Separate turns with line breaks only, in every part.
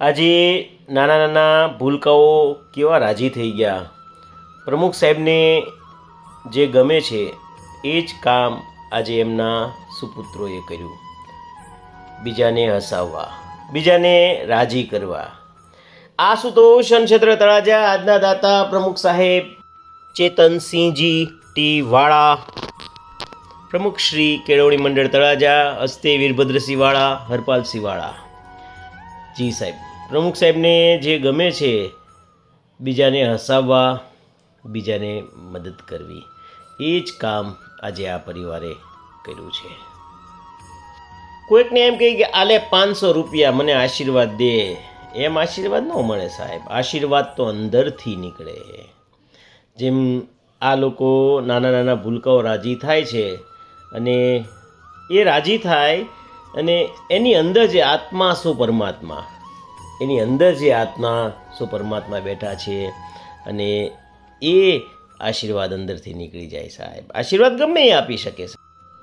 આજે નાના નાના ભૂલકાઓ કેવા રાજી થઈ ગયા. પ્રમુખ સાહેબને જે ગમે છે એ જ કામ આજે એમના સુપુત્રોએ કર્યું. બીજાને હસાવવા, બીજાને રાજી કરવા. આશુતોષ અનક્ષેત્ર તળાજા આજના દાતા પ્રમુખ સાહેબ ચેતનસિંહજી ટી વાળા પ્રમુખ શ્રી કેળવણી મંડળ તળાજા હસ્તે વીરભદ્રસિંહ વાળા હરપાલસિંહ વાળા જી સાહેબ. પ્રમુખ સાહેબને જે ગમે છે, બીજાને હસાવવા, બીજાને મદદ કરવી, એ જ કામ આજે આ પરિવારે કર્યું છે. કોઈકને એમ કહે કે, આલે પાંચસો રૂપિયા મને આશીર્વાદ દે. એમ આશીર્વાદ ન મળે સાહેબ. આશીર્વાદ તો અંદરથી નીકળે. જેમ આ લોકો નાના નાના ભૂલકાઓ રાજી થાય છે અને એ રાજી થાય અને એની અંદર જે આત્મા શું પરમાત્મા? એની અંદર જે આત્મા શું પરમાત્મા બેઠા છે અને એ આશીર્વાદ અંદરથી નીકળી જાય સાહેબ. આશીર્વાદ ગમે એ આપી શકે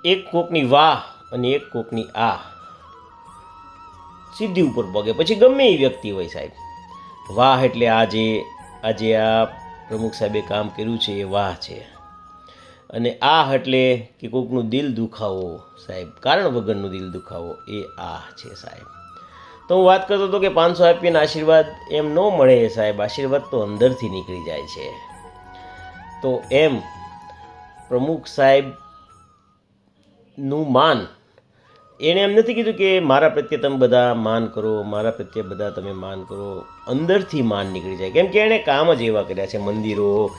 એક કોકની વાહ અને એક કોકની આ સીધી ઉપર પગે. પછી ગમે એ વ્યક્તિ હોય સાહેબ. વાહ એટલે આજે આજે આ પ્રમુખ સાહેબે કામ કર્યું છે એ વાહ છે. અને આ એટલે કે કોકનું દિલ દુખાવો સાહેબ. કારણ વગરનું દિલ દુખાવો એ આ છે સાહેબ. તો હું વાત કરતો હતો કે પાંચસો આપીને આશીર્વાદ એમ ન મળે સાહેબ. આશીર્વાદ તો અંદરથી નીકળી જાય છે. તો એમ પ્રમુખ સાહેબનું માન, એણે એમ નથી કીધું કે મારા પ્રત્યે તમે બધા માન કરો, મારા પ્રત્યે બધા તમે માન કરો. અંદરથી માન નીકળી જાય. કેમ કે એણે કામ જ એવા કર્યા છે. મંદિરો,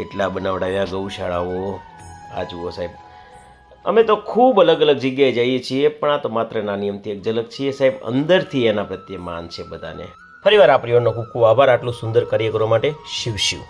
એટલા બનાવડાવ્યા, ગૌશાળાઓ. આ જુઓ સાહેબ અમે તો ખૂબ અલગ અલગ જગ્યાએ જઈએ છીએ, પણ આ તો માત્ર નાની અમથી એક ઝલક છીએ સાહેબ, અંદરથી એના પ્રત્યે માન છે બધાને. ફરીવાર આ પરિવારનો ખૂબ ખૂબ આભાર. આટલું સુંદર કાર્ય માટે શિવ શિવ